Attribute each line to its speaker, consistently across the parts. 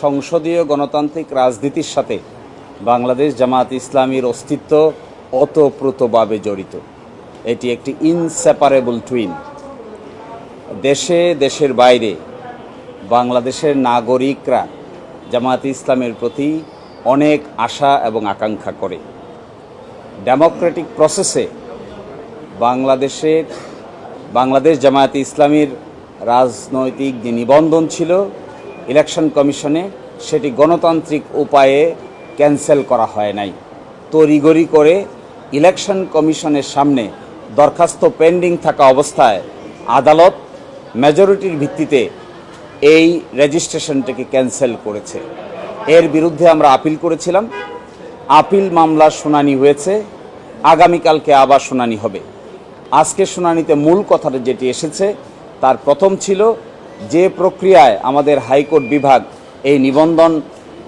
Speaker 1: সংসদীয় গণতান্ত্রিক রাজনীতির সাথে বাংলাদেশ জামাত ইসলামীর অস্তিত্ব ওতপ্রোতভাবে জড়িত। এটি একটি ইনসেপারেবল টুইন দেশে, দেশের বাইরে বাংলাদেশের নাগরিকরা জামাত ইসলামের প্রতি অনেক আশা এবং আকাঙ্ক্ষা করে। ডেমোক্রেটিক প্রসেসে বাংলাদেশের বাংলাদেশ জামায়াতে ইসলামীর রাজনৈতিক যে নিবন্ধন ছিল ইলেকশন কমিশনে সেটি গণতান্ত্রিক উপায়ে ক্যান্সেল করা হয় নাই। তড়িগড়ি করে ইলেকশন কমিশনের সামনে দরখাস্ত পেন্ডিং থাকা অবস্থায় আদালত মেজরিটির ভিত্তিতে এই রেজিস্ট্রেশনটিকে ক্যান্সেল করেছে। এর বিরুদ্ধে আমরা আপিল করেছিলাম। আপিল মামলার শুনানি হয়েছে। আগামীকালকে আবার শুনানি হবে। আজকে শুনানিতে মূল কথাটা যেটি এসেছে, তার প্রথম ছিল যে প্রক্রিয়ায় আমাদের হাইকোর্ট বিভাগ এই নিবন্ধন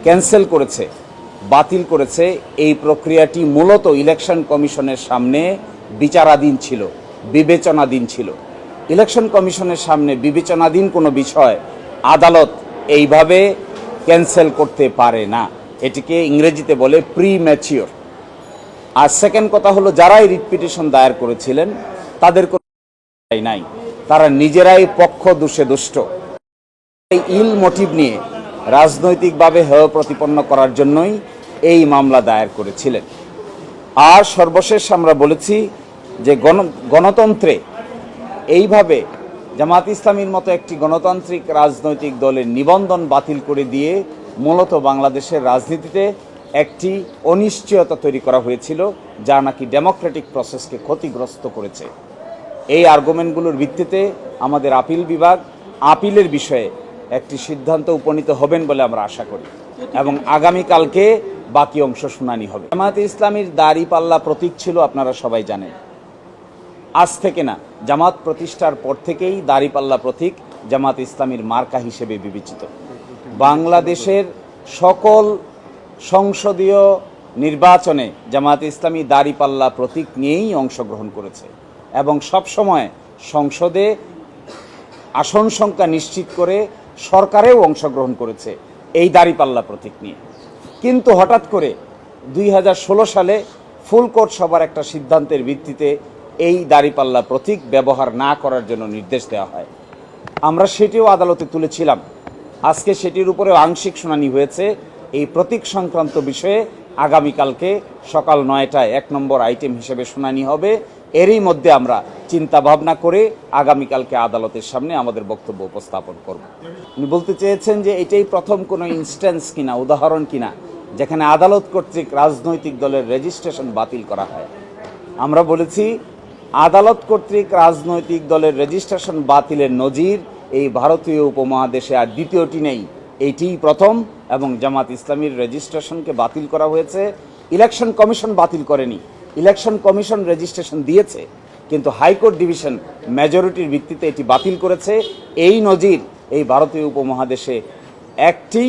Speaker 1: ক্যান্সেল করেছে, বাতিল করেছে, এই প্রক্রিয়াটি মূলত ইলেকশন কমিশনের সামনে বিচারাধীন ছিল, বিবেচনাধীন ছিল। ইলেকশন কমিশনের সামনে বিবেচনাধীন কোনো বিষয় আদালত এইভাবে ক্যান্সেল করতে পারে না। এটিকে ইংরেজিতে বলে প্রি ম্যাচিওর আর সেকেন্ড কথা হলো, যারাই রিট পিটিশন দায়ের করেছিলেন, তাদের কোনো নাই। তারা নিজেরাই পক্ষ দোষে দুষ্ট। এই ইল মোটিভ নিয়ে রাজনৈতিকভাবে হেয় প্রতিপন্ন করার জন্যই এই মামলা দায়ের করেছিলেন। আর সর্বশেষ আমরা বলেছি যে গণ, গণতন্ত্রে এইভাবে জামাত ইসলামীর মতো একটি গণতান্ত্রিক রাজনৈতিক দলের নিবন্ধন বাতিল করে দিয়ে মূলত বাংলাদেশের রাজনীতিতে একটি অনিশ্চয়তা তৈরি করা হয়েছিল, যা নাকি ডেমোক্রেটিক প্রসেসকে ক্ষতিগ্রস্ত করেছে। এই আর্গুমেন্টগুলোর ভিত্তিতে আমাদের আপিল বিভাগ আপিলের বিষয়ে একটি সিদ্ধান্ত উপনীত হবেন বলে আমরা আশা করি। এবং আগামীকালকে বাকি অংশ শুনানি হবে। জামায়াতে ইসলামীর দাড়ি পাল্লা প্রতীক ছিল, আপনারা সবাই জানেন। আজ থেকে না, জামাত প্রতিষ্ঠার পর থেকেই দাড়িপাল্লা প্রতীক জামাত ইসলামীর মার্কা হিসেবে বিবেচিত। বাংলাদেশের সকল সংসদীয় নির্বাচনে জামাত ইসলামী দাড়িপাল্লা প্রতীক নিয়েই অংশগ্রহণ করেছে। এবং সবসময় সংসদে আসন সংখ্যা নিশ্চিত করে সরকারেও অংশগ্রহণ করেছে এই দাঁড়িপাল্লা প্রতীক নিয়ে। কিন্তু হঠাৎ করে দুই হাজার ষোলো সালে ফুল কোর্ট সবার একটা সিদ্ধান্তের ভিত্তিতে এই দাঁড়িপাল্লা প্রতীক ব্যবহার না করার জন্য নির্দেশ দেওয়া হয়। আমরা সেটিও আদালতে তুলেছিলাম। আজকে সেটির উপরে আংশিক শুনানি হয়েছে। এই প্রতীক সংক্রান্ত বিষয়ে আগামীকালকে সকাল নয়টায় এক নম্বর আইটেম হিসেবে শুনানি হবে। এরই মধ্যে আমরা চিন্তা ভাবনা করে আগামীকালকে আদালতের সামনে আমাদের বক্তব্য উপস্থাপন করব। উনি বলতে চেয়েছেন যে এটাই প্রথম কোনো ইনস্ট্যান্স কিনা, উদাহরণ কিনা, যেখানে আদালত কর্তৃক রাজনৈতিক দলের রেজিস্ট্রেশন বাতিল করা হয়। আমরা বলেছি, আদালত কর্তৃক রাজনৈতিক দলের রেজিস্ট্রেশন বাতিলের নজির এই ভারতীয় উপমহাদেশে আর দ্বিতীয়টি নেই। এইটিই প্রথম এবং জামাত ইসলামীর রেজিস্ট্রেশনকে বাতিল করা হয়েছে। ইলেকশন কমিশন বাতিল করেনি। ইলেকশন কমিশন রেজিস্ট্রেশন দিয়েছে, কিন্তু হাইকোর্ট ডিভিশন মেজরিটির ভিত্তিতে এটি বাতিল করেছে। এই নজির এই ভারতীয় উপমহাদেশে একটি